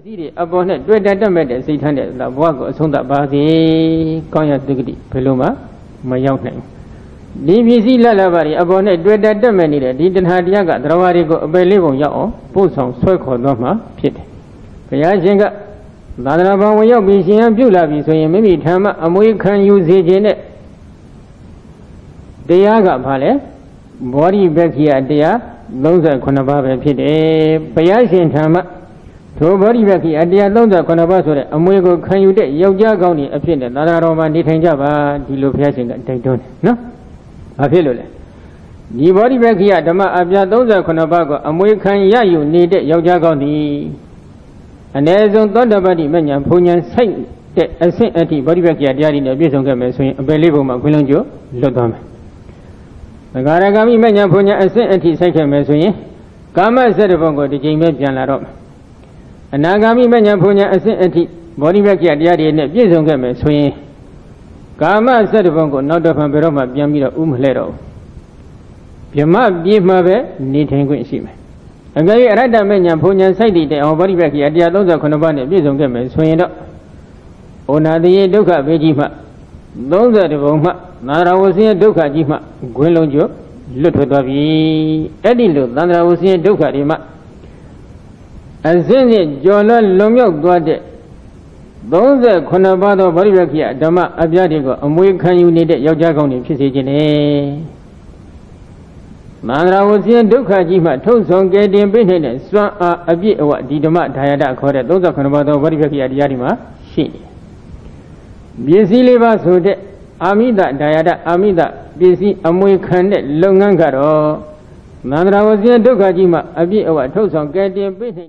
စ္စည်းတွေအပေါ်နဲ့တွေ့တက်တက်မဲ့တဲ့စိတ်ထမ်းတဲ့ဘဝကိုအဆုံးသတ်ပါစေကောင်းရတုဂတိဘယ်လိုမှမရောက်နိုင်ဘူးဒီပစ္စည်းလက်လက်ပါတွေအပေါ်နဲ့တွေ့တက်တက်မဲ့နေတဲ့ဒီတဏှာတရားကသရဝါတွေကိုအပယ်လေးပုံရောက်အောင်ပို့ဆောင်ဆွဲခေါ်သွားမှာဖြစ်တယ်ဘုရားရှင်ကသာသနာ့ဘောင်ဝင်ရောက်ပြီးရှင်ရန်ပြုလာပြီဆိုရင်မိမိဓမ္မအမွေခံယူစေခြင်းနဲ့တရားကဘာလဲဘောဓိဘက္ခိယတရား38ပါးပဲဖြစ်တယ်ဘုရားရှင်ဓမ္မ ထိုဘောဓိဘက္ခိအတရား38ပါးဆိုတဲ့အမွေကိုခံယူတဲ့ယောက်ျားကောင်းတွေအဖြစ်နဲ့သာသနာတော်မှာနေထိုင်ကြပါဒီလိုဘုရားရှင်ကတိုက်တွန်းတယ်နော်ဘာဖြစ်လို့လဲဒီဘောဓိဘက္ခိယဓမ္မအပြာ38ပါးကိုအမွေခံရယူနေတဲ့ယောက်ျားကောင်းသည်အ ਨੇ ဆုံးသောတပတ္တိမညာဘုံညာစိုက်တဲ့အဆင့်အထိဘောဓိဘက္ခိယတရားတွေနဲ့ပြည့်စုံခဲ့မယ်ဆိုရင်အပယ်လေးပုံမှာခွင့်လုံးကျော်လွတ်သွားမယ်သဂါရဂမိမညာဘုံညာအဆင့်အထိစိုက်ခဲ့မယ်ဆိုရင်ကာမစက်တဘုံကိုဒီချိန်ပဲပြန်လာတော့မယ် အနာဂါမိမညာဘုံညာအဆင့်အထိဘောဓိဘက္ခိယတရားတွေနဲ့ပြည့်စုံခဲ့မယ်ဆိုရင်ကာမစက်တဘုံကိုနောက်တစ်ဖန်ဘယ်တော့မှပြန်ပြီးတော့ဥမလှဲ့တော့ဘူးဗြဟ္မပြေမှာပဲနေထိုင်ခွင့်ရှိမယ်အကယ်၍အရတ္တမညာဘုံညာစိုက်တည်တဲ့အောင်ဘောဓိဘက္ခိယတရား38ပါးနဲ့ပြည့်စုံခဲ့မယ်ဆိုရင်တော့ဩနာတိယဒုက္ခဘေးကြီးမှ30ဘုံမှနာရဝဆင်းရဲဒုက္ခကြီးမှဂွင်းလုံးကျော်လွတ်ထွက်သွားပြီအဲ့ဒီလိုသန္တရာဝဆင်းရဲဒုက္ခတွေမှ အစင်းနဲ့ကြော်လွတ်လွန်မြောက်သွားတဲ့38ပါးသောဗောဓိပက္ခိယဓမ္မအပြားတွေကိုအမွေခံယူနေတဲ့ယောက်ျားကောင်းတွေဖြစ်စေခြင်းနဲ့မန္တရာဝဆင်းရဲဒုက္ခကြီးမှထုတ်ဆောင်ကယ်တင်ပေးနေတဲ့စွမ်းအားအပြည့်အဝဒီဓမ္မဒါယတခေါ်တဲ့38ပါးသောဗောဓိပက္ခိယတရားတွေမှာရှိနေတယ်ပစ္စည်းလေးပါဆိုတဲ့အာမိတဒါယတအာမိတပစ္စည်းအမွေခံတဲ့လုပ်ငန်းကတော့မန္တရာဝဇ္ဇဒုက္ခကြီးမှာအပြည့်အဝထုတ်ဆောင်ကယ်တင်ပေးနိုင်